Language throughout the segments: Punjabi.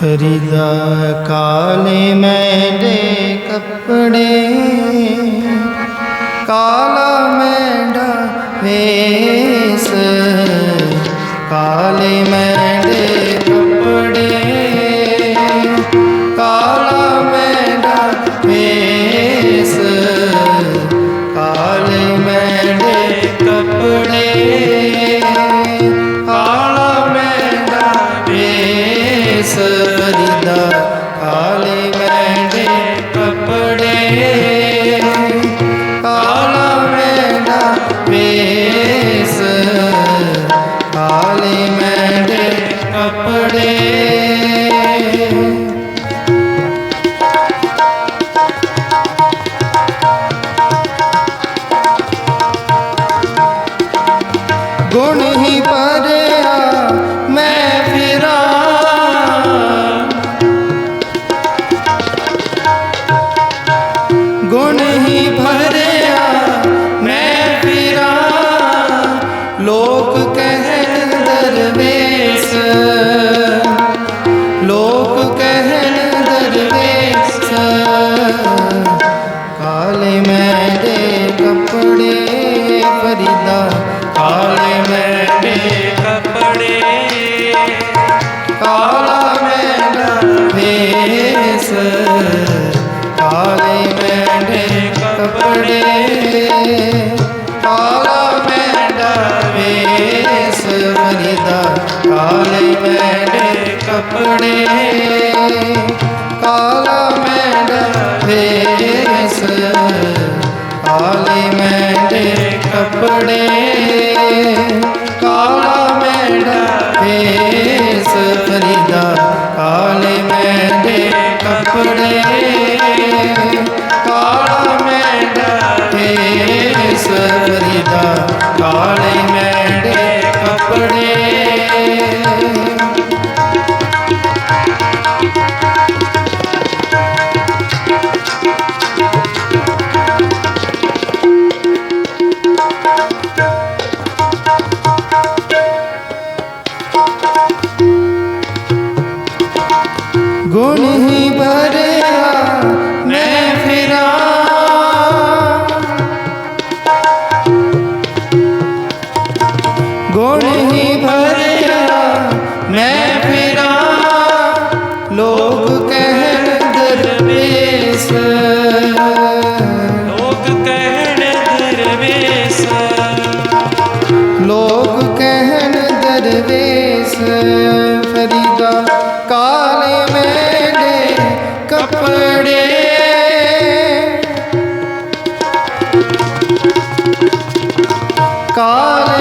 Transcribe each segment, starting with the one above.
ਫਰੀਦਾ ਕਾਲੇ ਮੈਂਡੇ ਕੱਪੜੇ। ਕਾਲਾ ਮੈਂਡਾ ਵੇਸ, ਕਾਲੇ ਮੈਂਡੇ ਕੱਪੜੇ। ਕਾਲਾ ਮੈਂਡਾ ਵੇਸ, ਕਾਲੇ ਮੈਂਡੇ ਕੱਪੜੇ। ਗੁਣ ਹੀ ਭਰਿਆ ਮੈਂ ਫਿਰਾਂ। ਗੁਣ ਹੀ ਭਰਿਆ, ਮੈਂ ਫਿਰਾਂ। ਲੋਕ ਕਹਿਣ ਦਰਵੇਸ, ਲੋਕ ਕਹਿਣ ਦਰਵੇਸ। ਕਾਲੇ ਮੈਂਡੇ ਕੱਪੜੇ ਵੇਸ ਕਾਲੇ ਮੈਂਡੇ ਕੱਪੜੇ, ਕਾਲਾ ਮੈਂਡਾ ਵੇਸ ਫਰੀਦਾ ਕਾਲੇ ਮੈਂਡੇ ਕੱਪੜੇ, ਕਾਲਾ ਮੈਂਡਾ ਵੇਸ। ਕਾਲੇ ਮੈਂਡੇ ਕੱਪੜੇ ਮੈਂਡੇ ਦਰਵੇਸ ਫਰੀਦਾ ਕਾਲੇ ਮੈਂਡੇ ਕੱਪੜੇ। ਕਾਲੇ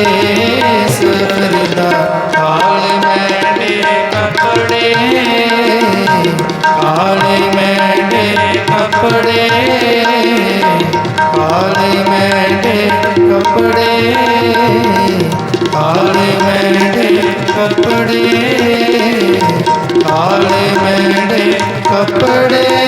ਵੇਸ ਫਰੀਦਾ ਕਾਲੇ ਮੈਂਡੇ ਕੱਪੜੇ ਕਾਲੇ ਮੈਂਡੇ ਕੱਪੜੇ ਕਾਲੇ ਮੈਂਡੇ ਕੱਪੜੇ ਕਾਲੇ ਮੈਂਡੇ ਕੱਪੜੇ ਕਾਲੇ ਮੈਂਡੇ ਕੱਪੜੇ